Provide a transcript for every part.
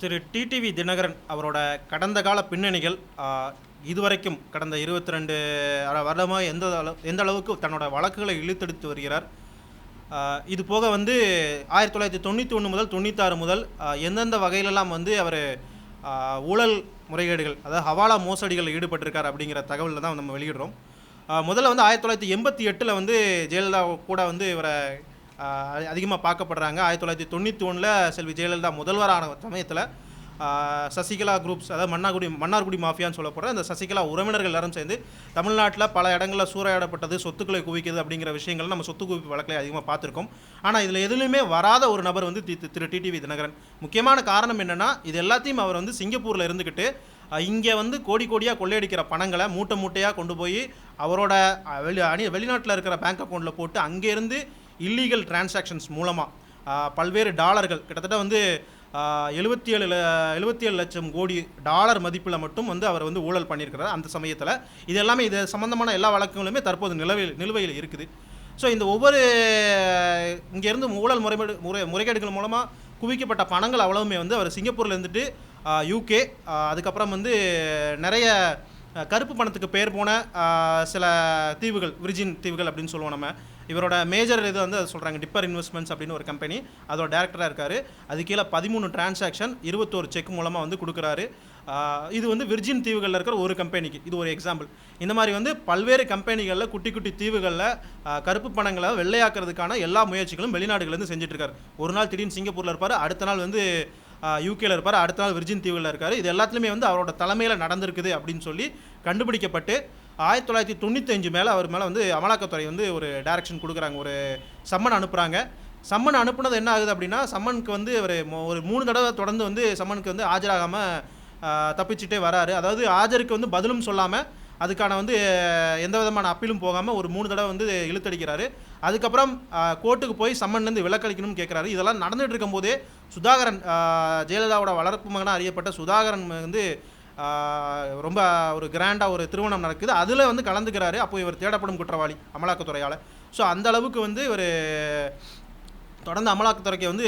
திரு TTV Dinakaran அவரோட கடந்த கால பின்னணிகள் இதுவரைக்கும் கடந்த இருபத்தி ரெண்டு வருடமாக எந்த அளவு எந்த அளவுக்கு தன்னோட வழக்குகளை இழுத்தெடுத்து வருகிறார். இது போக வந்து ஆயிரத்தி தொள்ளாயிரத்தி தொண்ணூற்றி ஒன்று முதல் தொண்ணூத்தாறு முதல் எந்தெந்த வகையிலெல்லாம் வந்து அவர் ஊழல் முறைகேடுகள் அதாவது ஹவாலா மோசடிகளில் ஈடுபட்டிருக்கார் அப்படிங்கிற தகவலில் தான் நம்ம வெளியிடுறோம். முதல்ல வந்து ஆயிரத்தி தொள்ளாயிரத்தி எண்பத்தி எட்டில் வந்து ஜெயலலிதா கூட வந்து இவரை அதிகமாக பார்க்கப்படுறாங்க. ஆயிரத்தி தொள்ளாயிரத்தி தொண்ணூற்றி ஒன்றில் செல்வி ஜெயலலிதா முதல்வரான சமயத்தில் சசிகலா குரூப்ஸ் அதாவது மன்னார்குடி மன்னார்குடி மாஃபியான்னு சொல்லப்படுற அந்த சசிகலா உறவினர்கள் எல்லாரும் சேர்ந்து தமிழ்நாட்டில் பல இடங்களில் சூறையாடப்பட்டது சொத்துக்களை குவிக்கிறது அப்படிங்கிற விஷயங்கள் நம்ம சொத்து குவிப்பு வழக்கில் அதிகமாக பார்த்துருக்கோம். ஆனால் இதில் எதுலையுமே வராத ஒரு நபர் வந்து தி- திரு டிடிவி தினகரன் முக்கியமான காரணம் என்னென்னா இது எல்லாத்தையும் அவர் வந்து சிங்கப்பூரில் இருந்துக்கிட்டு இங்கே வந்து கோடி கோடியாக கொள்ளையடிக்கிற பணங்களை மூட்டை மூட்டையாக கொண்டு போய் அவரோட வெளி அணி வெளிநாட்டில் இருக்கிற பேங்க் அக்கௌண்ட்டில் போட்டு அங்கேருந்து இல்லீகல் டிரான்சாக்ஷன்ஸ் மூலமாக பல்வேறு டாலர்கள் கிட்டத்தட்ட வந்து எழுபத்தி ஏழு எழுபத்தி ஏழு லட்சம் கோடி டாலர் மதிப்பில் மட்டும் வந்து அவர் வந்து ஊழல் பண்ணியிருக்கிறார் அந்த சமயத்தில். இது எல்லாமே இது சம்மந்தமான எல்லா வழக்குகளுமே தற்போது நிலவையில் நிலுவையில் இருக்குது. ஸோ இந்த ஒவ்வொரு இங்கேருந்து ஊழல் முறைமேடு முறை முறைகேடுகள் மூலமாக குவிக்கப்பட்ட பணங்கள் அவ்வளவுமே வந்து அவர் சிங்கப்பூரில் இருந்துட்டு யூகே அதுக்கப்புறம் வந்து நிறைய கருப்பு பணத்துக்கு பேர் போன சில தீவுகள் விரிஜின் தீவுகள் அப்படின்னு சொல்லுவோம் நம்ம. இவரோட மேஜர் இது வந்து அது சொல்கிறாங்க டிப்பர் இன்வெஸ்ட்மெண்ட்ஸ் அப்படின்னு ஒரு கம்பெனி அதோட டேரக்டராக இருக்கார். அது கீழே பதிமூணு டிரான்சாக்ஷன் இருபத்தோரு செக் மூலமாக வந்து கொடுக்குறாரு. இது வந்து விர்ஜின் தீவுகளில் இருக்கிற ஒரு கம்பெனிக்கு இது ஒரு எக்ஸாம்பிள் இந்த மாதிரி வந்து பல்வேறு கம்பெனிகளில் குட்டி குட்டி தீவுகளில் கருப்பு பணங்களை வெள்ளையாக்குறதுக்கான எல்லா முயற்சிகளும் வெளிநாடுகள்லேருந்து செஞ்சுட்டு ஒரு நாள் திடீர்னு சிங்கப்பூரில் இருப்பார் அடுத்த நாள் வந்து யூகேல இருப்பார் அடுத்த நாள் விர்ஜின் தீவில் இருக்கார். இது எல்லாத்துலேயுமே வந்து அவரோட தலைமையில் நடந்திருக்குது அப்படின்னு சொல்லி கண்டுபிடிக்கப்பட்டு ஆயிரத்தி தொள்ளாயிரத்தி தொண்ணூத்தஞ்சு மேலே அவர் மேலே வந்து அமலாக்கத்துறை வந்து ஒரு டைரக்ஷன் கொடுக்குறாங்க. ஒரு சம்மன் அனுப்புகிறாங்க சம்மன் அனுப்புனது என்ன ஆகுது அப்படின்னா சம்மனுக்கு வந்து அவர் ஒரு மூணு தடவை தொடர்ந்து வந்து சம்மனுக்கு வந்து ஆஜராகாமல் தப்பிச்சுட்டே வராரு. அதாவது ஆஜருக்கு வந்து பதிலும் சொல்லாமல் அதுக்கான வந்து எந்த விதமான அப்பீலும் போகாமல் ஒரு மூணு தடவை வந்து இழுத்தடிக்கிறாரு. அதுக்கப்புறம் கோர்ட்டுக்கு போய் சம்மன்லேருந்து விலக்களிக்கணும்னு கேட்குறாரு இதெல்லாம் நடந்துகிட்டு இருக்கும்போதே சுதாகரன் ஜெயலலிதாவோட வளர்ப்பு மகனாக அறியப்பட்ட சுதாகரன் வந்து ரொம்ப ஒரு கிராண்டாக ஒரு திருமணம் நடக்குது. அதில் வந்து கலந்துக்கிறாரு. அப்போ இவர் தேடப்படும் குற்றவாளி அமலாக்கத்துறையால். ஸோ அந்த அளவுக்கு வந்து இவர் தொடர்ந்து அமலாக்கத்துறைக்கு வந்து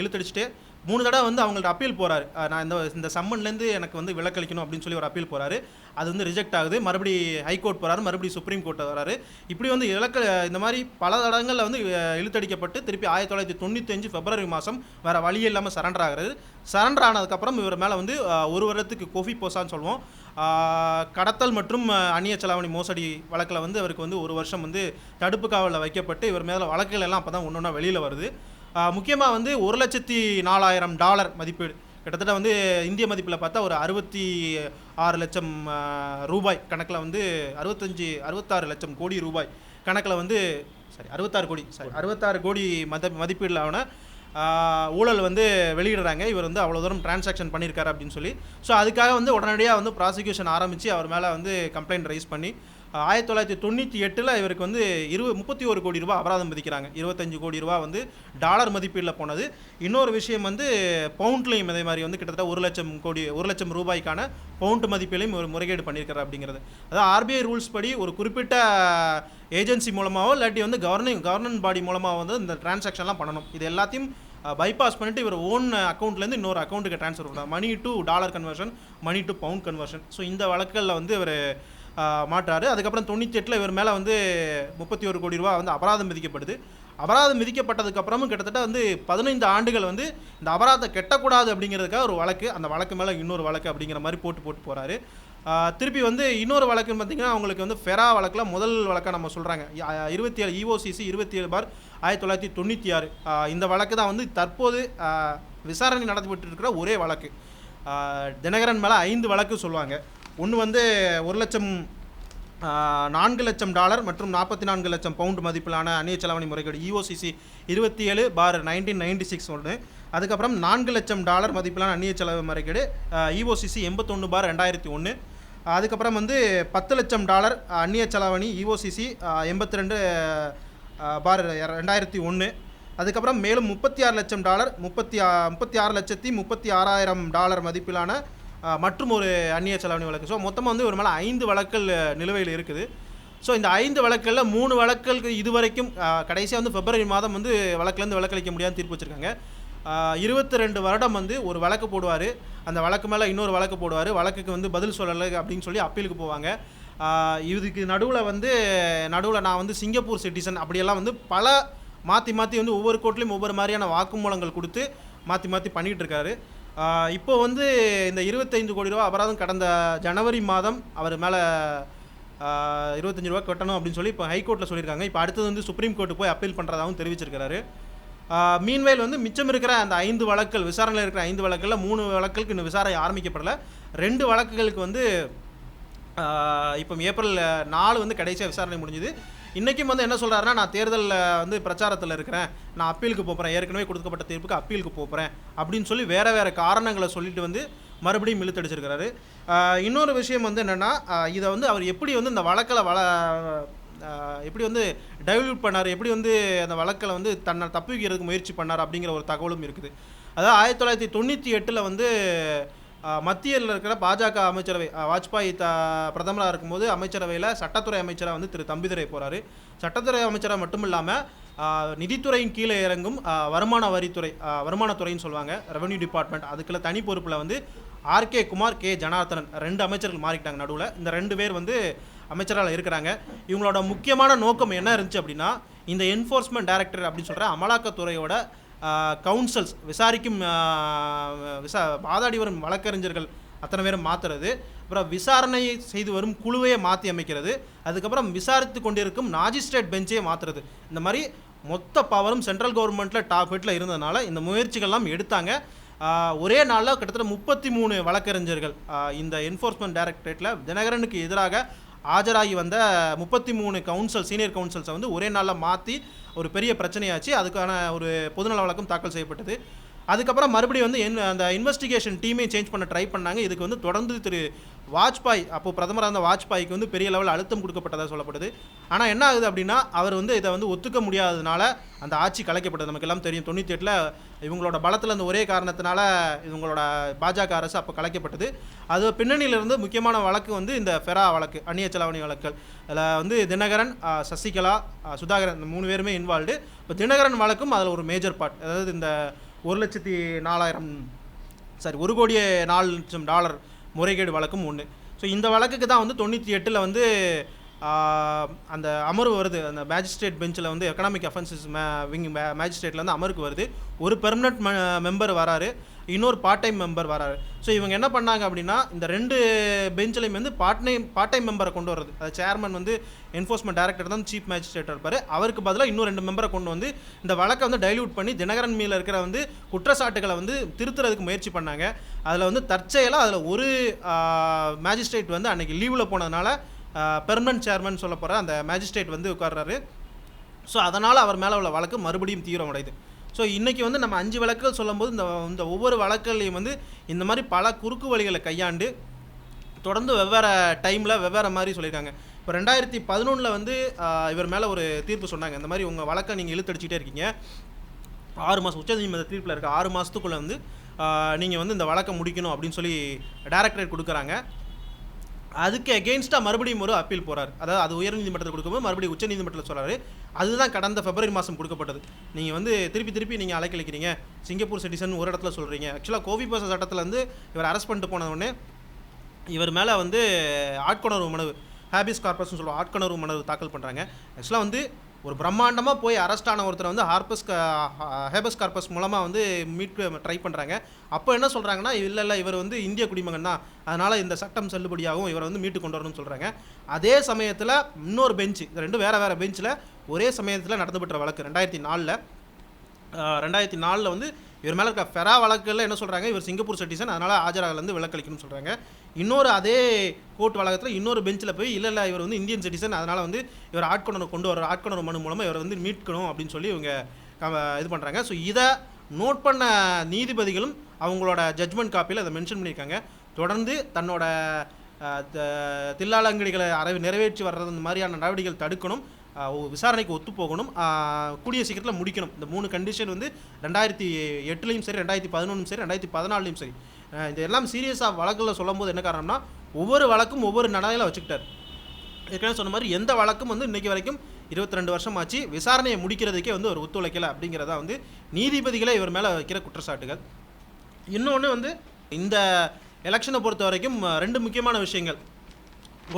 இழுத்தடிச்சிட்டு மூணு தடவை வந்து அவங்கள்ட்ட அப்பீல் போகிறாரு நான் இந்த இந்த சம்மன்லேருந்து எனக்கு வந்து விலக்களிக்கணும் அப்படின்னு சொல்லி ஒரு அப்பீல் போகிறாரு அது வந்து ரிஜெக்ட் ஆகுது. மறுபடி ஹைகோர்ட் போகிறாரு மறுபடி சுப்ரீம் கோர்ட் வராரு. இப்படி வந்து இலக்க இந்த மாதிரி பல இடங்களில் வந்து இழுத்தடிக்கப்பட்டு திருப்பி ஆயிரத்தி தொள்ளாயிரத்தி தொண்ணூத்தஞ்சு பிப்ரவரி மாதம் வேறு வழி இல்லாமல் சரண்டர் ஆகிறது. சரண்டர் ஆனதுக்கப்புறம் இவர் மேலே வந்து ஒரு வருடத்துக்கு கோஃபி போசான்னு சொல்லுவோம். கடத்தல் மற்றும் அந்நிய செலாவணி மோசடி வழக்கில் வந்து அவருக்கு வந்து ஒரு வருஷம் வந்து தடுப்பு காவலில் வைக்கப்பட்டு இவர் மேலே வழக்குகள் எல்லாம் அப்போ தான் ஒன்று ஒன்றா வெளியில் வருது. முக்கியமாக வந்து ஒரு லட்சத்தி நாலாயிரம் டாலர் மதிப்பீடு. கிட்டத்தட்ட வந்து இந்திய மதிப்பில் பார்த்தா ஒரு அறுபத்தி ஆறு லட்சம் ரூபாய் கணக்கில் வந்து அறுபத்தஞ்சி அறுபத்தாறு லட்சம் கோடி ரூபாய் கணக்கில் வந்து சாரி அறுபத்தாறு கோடி சாரி அறுபத்தாறு கோடி மத மதிப்பீடில் ஆன ஊழல் வந்து வெளியிடுறாங்க. இவர் வந்து அவ்வளோ தூரம் டிரான்சாக்ஷன் பண்ணியிருக்காரு அப்படின்னு சொல்லி. ஸோ அதுக்காக வந்து உடனடியாக வந்து ப்ராசிக்யூஷன் ஆரம்பித்து அவர் மேலே வந்து கம்ப்ளைண்ட் ரைஸ் பண்ணி ஆயிரத்தி தொள்ளாயிரத்தி தொண்ணூற்றி எட்டில் இவருக்கு வந்து இருபது முப்பத்தி ஒரு கோடி ரூபாய் அபராதம் விதிக்கிறாங்க. இருபத்தஞ்சு கோடி ரூபாய் வந்து டாலர் மதிப்பீடில் போனது. இன்னொரு விஷயம் வந்து பவுண்ட்லையும் இதே மாதிரி வந்து கிட்டத்தட்ட ஒரு லட்சம் கோடி ஒரு லட்சம் ரூபாய்க்கான பவுண்ட் மதிப்பிலையும் ஒரு முறைகேடு பண்ணியிருக்காரு அப்படிங்கிறது. அதாவது ஆர்பிஐ ரூல்ஸ் படி ஒரு குறிப்பிட்ட ஏஜென்சி மூலமாகவோ இல்லாட்டி வந்து கவர்னிங் கவர்னன்ட் பாடி மூலமாக வந்து இந்த டிரான்சாக்ஷன்லாம் பண்ணணும். இது எல்லாத்தையும் பைபாஸ் பண்ணிட்டு இவர் ஓன் அக்கௌண்ட்லேருந்து இன்னொரு அக்கௌண்ட்டுக்கு ட்ரான்ஸ்ஃபர் பண்ணுறாங்க money to dollar conversion money to pound conversion so இந்த வழக்குகளில் வந்து இவர் மாட்டாரு அதுக்கப்புறம் தொண்ணூற்றி எட்டில் இவர் மேலே வந்து முப்பத்தி ஒரு கோடி ரூபா வந்து அபராதம் விதிக்கப்படுது. அபராதம் விதிக்கப்பட்டதுக்கப்புறமும் கிட்டத்தட்ட வந்து பதினைந்து ஆண்டுகள் வந்து இந்த அபராதத்தை கெட்டக்கூடாது அப்படிங்கிறதுக்காக ஒரு வழக்கு அந்த வழக்கு மேலே இன்னொரு வழக்கு அப்படிங்கிற மாதிரி போட்டு போட்டு போகிறாரு திருப்பி வந்து இன்னொரு வழக்குன்னு பார்த்தீங்கன்னா அவங்களுக்கு வந்து ஃபெரா வழக்கில் முதல் வழக்காக நம்ம சொல்கிறாங்க இருபத்தி ஏழு இஓசிசி இருபத்தி ஏழு பார் ஆயிரத்தி தொள்ளாயிரத்தி தொண்ணூற்றி ஆறு. இந்த வழக்கு தான் வந்து தற்போது விசாரணை நடத்தப்பட்டு இருக்கிற ஒரே வழக்கு. தினகரன் மேலே ஐந்து வழக்கு சொல்லுவாங்க. ஒன்று வந்து ஒரு லட்சம் நான்கு லட்சம் டாலர் மற்றும் நாற்பத்தி நான்கு லட்சம் பவுண்ட் மதிப்பிலான அந்நிய செலாவணி முறைகேடு இஓசிசி இருபத்தி ஏழு பார் நைன்டீன் நைன்டி சிக்ஸ் ஒன்று அதுக்கப்புறம் நான்கு லட்சம் டாலர் மதிப்பிலான அந்நிய செலவு முறைகேடு இஓசிசி எண்பத்தொன்று பார் ரெண்டாயிரத்தி ஒன்று அதுக்கப்புறம் வந்து பத்து லட்சம் டாலர் அந்நிய செலாவணி இஓசிசி எண்பத்தி ரெண்டு பார் ரெண்டாயிரத்தி ஒன்று அதுக்கப்புறம் மேலும் முப்பத்தி ஆறு லட்சம் டாலர் முப்பத்தி முப்பத்தி ஆறு லட்சத்தி முப்பத்தி ஆறாயிரம் டாலர் மதிப்பிலான மற்றும் ஒரு அந்நிய செலாவணி வழக்கு. ஸோ மொத்தமாக வந்து ஒரு மேலே ஐந்து வழக்குகள் நிலுவையில் இருக்குது. ஸோ இந்த ஐந்து வழக்குகளில் மூணு வழக்குகளுக்கு இதுவரைக்கும் கடைசியாக வந்து பிப்ரவரி மாதம் வந்து வழக்குலேருந்து வழக்களிக்க முடியாது தீர்ப்பு வச்சுருக்காங்க. இருபத்தி ரெண்டு வருடம் வந்து ஒரு வழக்கு போடுவார். அந்த வழக்கு மேலே இன்னொரு வழக்கு போடுவார். வழக்குக்கு வந்து பதில் சொல்லலை அப்படின்னு சொல்லி அப்பீலுக்கு போவாங்க. இதுக்கு நடுவில் வந்து நடுவில் நான் வந்து சிங்கப்பூர் சிட்டிசன் அப்படியெல்லாம் வந்து பல மாற்றி மாற்றி வந்து ஒவ்வொரு கோர்ட்லேயும் ஒவ்வொரு மாதிரியான வாக்குமூலங்கள் கொடுத்து மாற்றி மாற்றி பண்ணிகிட்டு இருக்காரு. இப்போ வந்து இந்த இருபத்தைந்து கோடி ரூபா அபராதம் கடந்த ஜனவரி மாதம் அவர் மேலே இருபத்தஞ்சு ரூபா கட்டணும் அப்படின்னு சொல்லி இப்போ ஹைகோர்ட்டில் சொல்லியிருக்காங்க. இப்போ அடுத்தது வந்து சுப்ரீம் கோர்ட்டு போய் அப்பீல் பண்ணுறதாகவும் தெரிவிச்சிருக்கிறாரு. மீன்வயல் வந்து மிச்சம் இருக்கிற அந்த ஐந்து வழக்குகள் விசாரணையில் இருக்கிற ஐந்து வழக்குகளில் மூணு வழக்குகளுக்கு இன்னும் விசாரணை ஆரம்பிக்கப்படலை. ரெண்டு வழக்குகளுக்கு வந்து இப்போ ஏப்ரல் நாலு வந்து கடைசியாக விசாரணை முடிஞ்சுது. இன்றைக்கும் வந்து என்ன சொல்கிறாருன்னா நான் தேர்தலில் வந்து பிரச்சாரத்தில் இருக்கிறேன். நான் அப்பீலுக்கு போகிறேன் ஏற்கனவே கொடுக்கப்பட்ட தீர்ப்புக்கு அப்பீலுக்கு போகிறேன் அப்படின்னு சொல்லி வேறு வேறு காரணங்களை சொல்லிட்டு வந்து மறுபடியும் இழுத்தடிச்சிருக்கிறாரு. இன்னொரு விஷயம் வந்து என்னென்னா இதை வந்து அவர் எப்படி வந்து இந்த வழக்கில் வள எப்படி வந்து டைல்யூட் பண்ணார்? எப்படி வந்து அந்த வழக்கில் வந்து தன்னை தப்பிக்கிறதுக்கு முயற்சி பண்ணார்? அப்படிங்கிற ஒரு தகவலும் இருக்குது. அதாவது ஆயிரத்தி தொள்ளாயிரத்தி தொண்ணூற்றி எட்டில் வந்து மத்தியில் இருக்கிற பாஜக அமைச்சரவை வாஜ்பாய் த பிரதமராக இருக்கும்போது அமைச்சரவையில் சட்டத்துறை அமைச்சராக வந்து திரு தம்பிதுரை போகிறாரு சட்டத்துறை அமைச்சராக மட்டும் இல்லாமல் நிதித்துறையின் கீழே இறங்கும் வருமான வரித்துறை வருமானத்துறைன்னு சொல்லுவாங்க ரெவன்யூ டிபார்ட்மெண்ட் அதுக்குள்ள தனி பொறுப்பில் வந்து ஆர்கே குமார் கே ஜனார்த்தனன் ரெண்டு அமைச்சர்கள் மாறிக்கிட்டாங்க நடுவில். இந்த ரெண்டு பேர் வந்து அமைச்சரால் இருக்கிறாங்க. இவங்களோட முக்கியமான நோக்கம் என்ன இருந்துச்சு அப்படின்னா இந்த என்ஃபோர்ஸ்மெண்ட் டைரக்டர் அப்படின்னு சொல்கிற அமலாக்கத்துறையோட கவுன்சில்ஸ் விசாரிக்கும் விசா வாதாடி வரும் வழக்கறிஞர்கள் அத்தனை பேரும் மாற்றுறது அப்புறம் விசாரணை செய்து வரும் குழுவையே மாற்றி அமைக்கிறது அதுக்கப்புறம் விசாரித்து கொண்டிருக்கும் மாஜிஸ்ட்ரேட் பெஞ்சையே மாற்றுறது இந்த மாதிரி மொத்த பவரும் சென்ட்ரல் கவர்மெண்ட்டில் டாப் ஹெட்டில் இருந்ததுனால இந்த முயற்சிகள்லாம் எடுத்தாங்க. ஒரே நாளில் கிட்டத்தட்ட முப்பத்தி மூணு வழக்கறிஞர்கள் இந்த என்ஃபோர்ஸ்மெண்ட் டைரக்டரேட்டில் தினகரனுக்கு எதிராக ஆஜராகி வந்த முப்பத்தி மூணு கவுன்சில் சீனியர் கவுன்சில்ஸை வந்து ஒரே நாளில் மாற்றி ஒரு பெரிய பிரச்சனையாச்சு. அதுக்கான ஒரு பொதுநல வழக்கம் தாக்கல் செய்யப்பட்டது. அதுக்கப்புறம் மறுபடியும் வந்து என் அந்த இன்வெஸ்டிகேஷன் டீமே சேஞ்ச் பண்ண ட்ரை பண்ணாங்க. இதுக்கு வந்து தொடர்ந்து திரு வாஜ்பாய் அப்போது பிரதமராக இருந்த வாஜ்பாய்க்கு வந்து பெரிய லெவலில் அழுத்தம் கொடுக்கப்பட்டதாக சொல்லப்படுது. ஆனால் என்ன ஆகுது அப்படின்னா அவர் வந்து இதை வந்து ஒத்துக்க முடியாததுனால அந்த ஆட்சி கலைக்கப்பட்டது. நமக்கு எல்லாம் தெரியும். தொண்ணூற்றி எட்டில் இவங்களோட பலத்தில் அந்த ஒரே காரணத்தினால இவங்களோட பாஜக அரசு அப்போ கலைக்கப்பட்டது. அது பின்னணியிலிருந்து முக்கியமான வழக்கு வந்து இந்த ஃபெரா வழக்கு அந்நிய செலாவணி வழக்குகள். அதில் வந்து தினகரன் சசிகலா சுதாகரன் இந்த மூணு பேருமே இன்வால்வ்டு இப்போ தினகரன் வழக்கும் அதில் ஒரு மேஜர் பார்ட் அதாவது இந்த ஒரு லட்சத்தி நாலாயிரம் சாரி ஒரு கோடியே நாலு லட்சம் டாலர் முறைகேடு வழக்கும் ஒன்று ஸோ இந்த வழக்குக்கு தான் வந்து தொண்ணூற்றி எட்டில் வந்து அந்த அமர்வு வருது. அந்த மேஜிஸ்ட்ரேட் பெஞ்சில் வந்து எக்கனாமிக் அஃபென்சஸ் மே விங் மேஜிஸ்ட்ரேட்டில் வந்து அமருக்கு வருது. ஒரு பெர்மனன்ட் மெம்பர் வராரு. இன்னொரு பார்ட் டைம் மெம்பர் வராரு. ஸோ இவங்க என்ன பண்ணாங்க அப்படின்னா இந்த ரெண்டு பெஞ்சிலையும் வந்து பார்ட் டைம் பார்ட் டைம் மெம்பரை கொண்டு வர்றது. அது சேர்மன் வந்து என்ஃபோர்ஸ்மெண்ட் டைரக்டர் தான் சீஃப் மேஜிஸ்ட்ரேட் இருப்பார். அவருக்கு பதிலாக இன்னும் ரெண்டு மெம்பரை கொண்டு வந்து இந்த வழக்கை வந்து டைல்யூட் பண்ணி தினகரன் மீல இருக்கிற வந்து குற்றச்சாட்டுகளை வந்து திருத்துறதுக்கு முயற்சி பண்ணாங்க. அதில் வந்து தற்செயலாக அதில் ஒரு மேஜிஸ்ட்ரேட் வந்து அன்றைக்கி லீவில் போனதுனால பெர்மனன்ட் சேர்மன் சொல்ல போகிற அந்த மேஜிஸ்ட்ரேட் வந்து உட்கார்றாரு. ஸோ அதனால் அவர் மேலே உள்ள வழக்கு மறுபடியும் தீவிரமடையுது. ஸோ இன்றைக்கி வந்து நம்ம அஞ்சு வழக்குகள் சொல்லும்போது இந்த இந்த ஒவ்வொரு வழக்குகளையும் வந்து இந்த மாதிரி பல குறுக்கு வழிகளை கையாண்டு தொடர்ந்து வெவ்வேறு டைமில் வெவ்வேறு மாதிரி சொல்லியிருக்காங்க. இப்போ ரெண்டாயிரத்தி பதினொன்றில் வந்து இவர் மேலே ஒரு தீர்ப்பு சொன்னாங்க. இந்த மாதிரி உங்கள் வழக்கை நீங்கள் இழுத்தடிச்சிட்டே இருக்கீங்க. ஆறு மாதம் உச்சநீதிமன்ற தீர்ப்பில் இருக்க ஆறு மாதத்துக்குள்ளே வந்து நீங்கள் வந்து இந்த வழக்கை முடிக்கணும் அப்படின்னு சொல்லி டைரக்டரேட் கொடுக்குறாங்க. அதுக்கு எகெயின்ஸ்டாக மறுபடியும் ஒரு அப்பீல் போகிறார் அதாவது அது உயர்நீதிமன்றத்தில் கொடுக்கும்போது மறுபடியும் உச்சநீதிமன்றத்தில் சொல்கிறாரு அதுதான் கடந்த பிப்ரவரி மாதம் கொடுக்கப்பட்டது. நீங்கள் வந்து திருப்பி திருப்பி நீங்கள் அலைக்கழிக்கிறீங்க சிங்கப்பூர் சிட்டிசன் ஒரு இடத்துல சொல்கிறீங்க ஆக்சுவலாக கோவி பாச சட்டத்தில் வந்து இவர் அரெஸ்ட் பண்ணிட்டு போனவுடனே இவர் மேலே வந்து ஆட்கொணர்வு மனு ஹேபிஸ் கார்பஸ்னு சொல்லுவோம் ஆட்கொணர்வு மனு தாக்கல் பண்ணுறாங்க ஆக்சுவலாக வந்து ஒரு பிரம்மாண்டமாக போய் அரெஸ்ட் ஆன ஒருத்தரை வந்து ஹார்பஸ் ஹேபஸ் கார்பஸ் மூலமாக வந்து மீட் ட்ரை பண்ணுறாங்க அப்போ என்ன சொல்கிறாங்கன்னா இல்லை இல்லை இவர் வந்து இந்திய குடிமகன் தான். அதனால் இந்த சட்டம் செல்லுபடியாகவும் இவரை வந்து மீட்டு கொண்டு வரணும்னு சொல்கிறாங்க அதே சமயத்தில் இன்னொரு பெஞ்சு இந்த ரெண்டும் வேறு வேறு பெஞ்சில் ஒரே சமயத்தில் நடந்துபெற்ற வழக்கு ரெண்டாயிரத்தி நாலில். ரெண்டாயிரத்தி நாலில் வந்து இவர் மேலே இருக்க ஃபெரா வழக்கில் என்ன சொல்கிறாங்க இவர் சிங்கப்பூர் சிட்டிசன் அதனால் ஆஜராகலேருந்து விலக்களிக்கணும்னு சொல்கிறாங்க இன்னொரு அதே கோர்ட் வழக்கத்தில் இன்னொரு பெஞ்சில் போய் இல்லை இல்லை இவர் வந்து இந்தியன் சிட்டிசன் அதனால் வந்து இவர் ஆட்கொணர் கொண்டு வர ஆட்கொணர் மனு மூலமாக இவரை வந்து மீட்கணும் அப்படின்னு சொல்லி இவங்க இது பண்ணுறாங்க ஸோ இதை நோட் பண்ண நீதிபதிகளும் அவங்களோட ஜட்மெண்ட் காப்பியில் அதை மென்ஷன் பண்ணியிருக்காங்க. தொடர்ந்து தன்னோட த- தில்லாலங்கடிகளை அறை நிறைவேற்றி வர்றது இந்த மாதிரியான நடவடிக்கைகள் தடுக்கணும். விசாரணைக்கு ஒத்து போகணும் கூடிய சீக்கிரத்தில் முடிக்கணும். இந்த மூணு கண்டிஷன் வந்து ரெண்டாயிரத்தி எட்டுலையும் சரி ரெண்டாயிரத்தி பதினொன்றும் சரி ரெண்டாயிரத்தி பதினாலையும் சரி. இது எல்லாம் சீரியஸாக வழக்கில் சொல்லும்போது என்ன காரணம்னா ஒவ்வொரு வழக்கும் ஒவ்வொரு நடையில் வச்சுக்கிட்டார். ஏற்கனவே சொன்ன மாதிரி எந்த வழக்கும் வந்து இன்றைக்கி வரைக்கும் இருபத்தி ரெண்டு வருஷம் ஆச்சு விசாரணையை முடிக்கிறதுக்கே வந்து ஒரு ஒத்துழைக்கலை அப்படிங்கிறதா வந்து நீதிபதிகளே இவர் மேலே வைக்கிற குற்றச்சாட்டுகள். இன்னொன்று வந்து இந்த எலெக்ஷனை பொறுத்த வரைக்கும் ரெண்டு முக்கியமான விஷயங்கள்.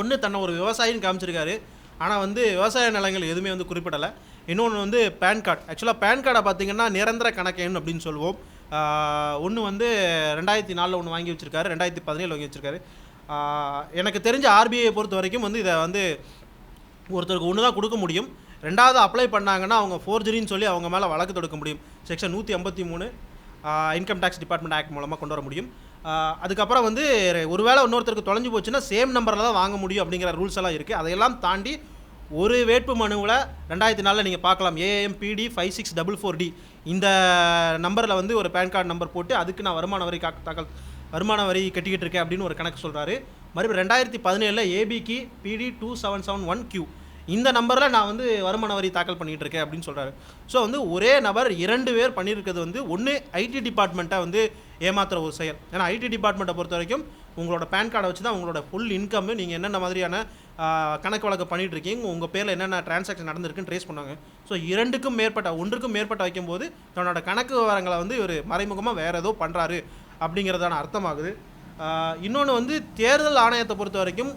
ஒன்று தன்னை ஒரு விவசாயின்னு காமிச்சிருக்காரு. ஆனால் வந்து விவசாய நிலங்கள் எதுவுமே வந்து குறிப்பிடலை. இன்னொன்று வந்து பேன் கார்டு ஆக்சுவலாக பேன் கார்டை பார்த்தீங்கன்னா நிரந்தர கணக்கு அப்படின்னு சொல்லுவோம். ஒன்று வந்து ரெண்டாயிரத்தி நாலில் ஒன்று வாங்கி வச்சுருக்காரு ரெண்டாயிரத்தி பதினேழு வாங்கி வச்சுருக்காரு. எனக்கு தெரிஞ்ச ஆர்பிஐ பொறுத்த வரைக்கும் வந்து இதை வந்து ஒருத்தருக்கு ஒன்று தான் கொடுக்க முடியும். ரெண்டாவது அப்ளை பண்ணாங்கன்னா அவங்க ஃபோர்ஜரின்னு சொல்லி அவங்க மேலே வழக்கு தொடுக்க முடியும். செக்ஷன் நூற்றி ஐம்பத்தி மூணு இன்கம் டேக்ஸ் டிபார்ட்மெண்ட் ஆக்ட் மூலமாக கொண்டு வர முடியும். அதுக்கப்புறம் வந்து ஒருவேளை இன்னொருத்தருக்கு தொலைஞ்சு போச்சுன்னா சேம் நம்பரில் தான் வாங்க முடியும் அப்படிங்கிற ரூல்ஸ் எல்லாம் இருக்குது அதையெல்லாம் தாண்டி ஒரு வேட்பு மனுவில் ரெண்டாயிரத்தி நாலில் நீங்கள் பார்க்கலாம். AMPD five six double four D இந்த நம்பரில் வந்து ஒரு பேன் கார்டு நம்பர் போட்டு அதுக்கு நான் வருமான வரி கா- தாக்கல் வருமான வரி கட்டிக்கிட்டு இருக்கேன் அப்படின்னு ஒரு கணக்கு சொல்கிறாரு மறுபடியும் ரெண்டாயிரத்தி பதினேழில் ஏபிக்கு PD two seven seven one Q இந்த நம்பரில் நான் வந்து வருமான வரி தாக்கல் பண்ணிகிட்டு இருக்கேன் அப்படின்னு சொல்கிறாரு ஸோ வந்து ஒரே நபர் இரண்டு பேர் பண்ணியிருக்கிறது வந்து ஒன்று ஐடி டிபார்ட்மெண்ட்டை வந்து ஏமாத்துற ஒரு செயல். ஏன்னா ஐடி டிபார்ட்மெண்ட்டை பொறுத்த வரைக்கும் உங்களோட பேன் கார்டை வச்சு தான் உங்களோட ஃபுல் இன்கம் நீங்கள் என்னென்ன மாதிரியான கணக்கு வழக்கு பண்ணிகிட்டு இருக்கீங்க உங்கள் பேரில் என்னென்ன டிரான்சாக்ஷன் நடந்திருக்குன்னு ட்ரேஸ் பண்ணுவாங்க. ஸோ இரண்டுக்கும் மேற்பட்ட ஒன்றுக்கும் மேற்பட்ட வைக்கும்போது தன்னோட கணக்கு விவரங்களை வந்து ஒரு மறைமுகமாக வேறு ஏதோ பண்ணுறாரு அப்படிங்கிறதான அர்த்தமாகுது. இன்னொன்று வந்து தேர்தல் ஆணையத்தை பொறுத்த வரைக்கும்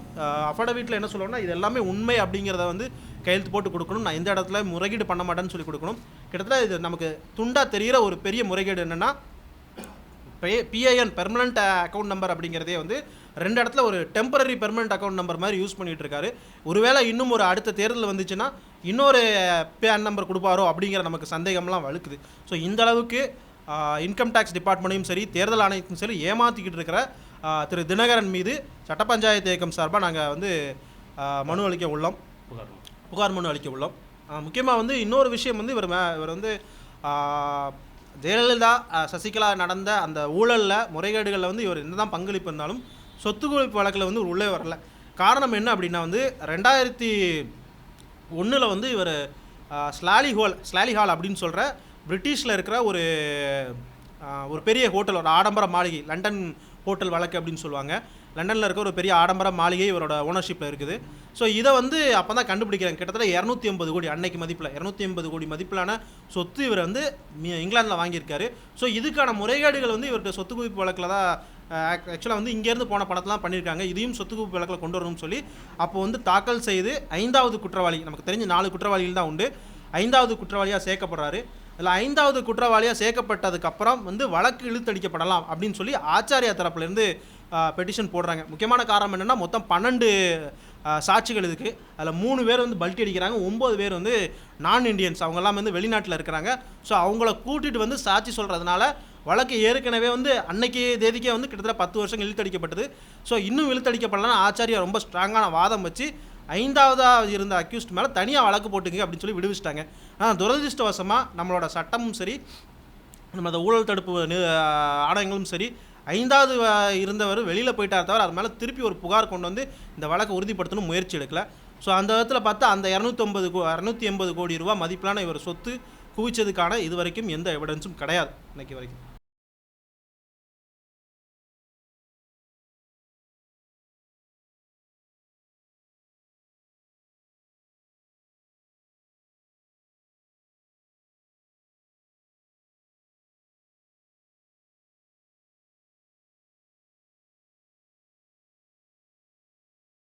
அஃபடவிட்டில் என்ன சொல்லுவோம்னா இது எல்லாமே உண்மை அப்படிங்கிறத வந்து கையெழுத்து போட்டு கொடுக்கணும். நான் இந்த இடத்துல முறைகேடு பண்ண மாட்டேன்னு சொல்லி கொடுக்கணும். கிட்டத்தட்ட இது நமக்கு துண்டாக தெரிகிற ஒரு பெரிய முறைகேடு என்னென்னா பிஐஎன் பெர்மனண்ட் அக்கௌண்ட் நம்பர் அப்படிங்கிறதே வந்து ரெண்டு இடத்துல ஒரு டெம்பரரி பெர்மனண்ட் அக்கௌண்ட் நம்பர் மாதிரி யூஸ் பண்ணிட்டு இருக்காரு ஒருவேளை இன்னும் ஒரு அடுத்த தேர்தல் வந்துச்சுன்னா இன்னொரு பேன் நம்பர் கொடுப்பாரோ அப்படிங்கிற நமக்கு சந்தேகம்லாம் வலுக்குது ஸோ இந்த அளவுக்கு இன்கம் டேக்ஸ் டிபார்ட்மெண்ட்டையும் சரி தேர்தல் ஆணையத்தையும் சரி ஏமாற்றிக்கிட்டு இருக்கிற திரு தினகரன் மீது சட்ட பஞ்சாயத்து இயக்கம் சார்பாக நாங்கள் வந்து மனு அளிக்க உள்ளோம். புகார் மனு. அளிக்க உள்ளோம். முக்கியமாக வந்து இன்னொரு விஷயம் வந்து இவர் இவர் வந்து ஜெயலலிதா சசிகலா நடந்த அந்த ஊழலில் முறைகேடுகளில் வந்து இவர் என்னதான் பங்களிப்பு இருந்தாலும் சொத்து குவிப்பு வழக்கில் வந்து உள்ளே வரல. காரணம் என்ன அப்படின்னா வந்து ரெண்டாயிரத்தி ஒன்றில் வந்து இவர் ஸ்லாலி ஹால் ஸ்லாலி ஹால் அப்படின்னு சொல்கிற பிரிட்டிஷில் இருக்கிற ஒரு ஒரு பெரிய ஹோட்டல் ஒரு ஆடம்பர மாளிகை லண்டன் ஹோட்டல் வழக்கு அப்படின்னு சொல்லுவாங்க. லண்டனில் இருக்க ஒரு பெரிய ஆடம்பர மாளிகை இவரோட ஓனர்ஷிப்பில் இருக்குது. ஸோ இதை வந்து அப்போ தான் கண்டுபிடிக்கிறாங்க. கிட்டத்தட்ட இரநூத்தி ஐம்பது கோடி அன்னைக்கு மதிப்பில் இரநூத்தி ஐம்பது கோடி மதிப்பிலான சொத்து இவர் வந்து இங்கிலாந்தில் வாங்கியிருக்காரு. ஸோ இதுக்கான முறைகேடுகள் வந்து இவர்கிட்ட சொத்து குவிப்பு வழக்கில் தான் ஆக்சுவலாக வந்து இங்கேருந்து போன படத்தெலாம் பண்ணியிருக்காங்க. இதையும் சொத்து குவிப்பு வழக்கில் கொண்டு வரணும்னு சொல்லி அப்போ வந்து தாக்கல் செய்து ஐந்தாவது குற்றவாளி நமக்கு தெரிஞ்ச நாலு குற்றவாளிகள் தான் உண்டு. ஐந்தாவது குற்றவாளியாக சேர்க்கப்படுறாரு. அதில் ஐந்தாவது குற்றவாளியாக சேர்க்கப்பட்டதுக்கப்புறம் வந்து வழக்கு இழுத்தடிக்கப்படலாம் அப்படின்னு சொல்லி ஆச்சாரியா தரப்புலேருந்து பெட்டிஷன் போடுறாங்க. முக்கியமான காரணம் என்னென்னா மொத்தம் பன்னெண்டு சாட்சிகள் இருக்குது அதில் மூணு பேர் வந்து பல்ட்டி அடிக்கிறாங்க. ஒம்பது பேர் வந்து நான் இண்டியன்ஸ் அவங்கெல்லாம் வந்து வெளிநாட்டில் இருக்கிறாங்க. ஸோ அவங்கள கூட்டிகிட்டு வந்து சாட்சி சொல்கிறதுனால வழக்கு ஏற்கனவே வந்து அன்னைக்கு தேதிக்கே வந்து கிட்டத்தட்ட பத்து வருஷம் இழுத்தடிக்கப்பட்டது. ஸோ இன்னும் இழுத்தடிக்கப்படலாம் ஆச்சாரியா ரொம்ப ஸ்ட்ராங்கான வாதம் வச்சு ஐந்தாவதாக இருந்த அக்யூஸ்ட் மேலே தனியாக வழக்கு போட்டுங்க அப்படின்னு சொல்லி விடுவிச்சிட்டாங்க. ஆனால் துரதிருஷ்டவசமாக நம்மளோட சட்டமும் சரி நம்ம ஊழல் தடுப்பு ஆணையங்களும் சரி ஐந்தாவது இருந்தவர் வெளியில் போயிட்டார் தவிர அது மேலே திருப்பி ஒரு புகார் கொண்டு வந்து இந்த வழக்கை உறுதிப்படுத்தணும் முயற்சி எடுக்கலை. ஸோ அந்த விதத்தில் பார்த்தா அந்த இரநூத்தொம்பது கோ இரநூத்தி எண்பது கோடி ரூபா மதிப்பிலான இவர் சொத்து குவிச்சதுக்கான இது வரைக்கும் எந்த எவிடன்ஸும் கிடையாது. இன்னைக்கு வரைக்கும்.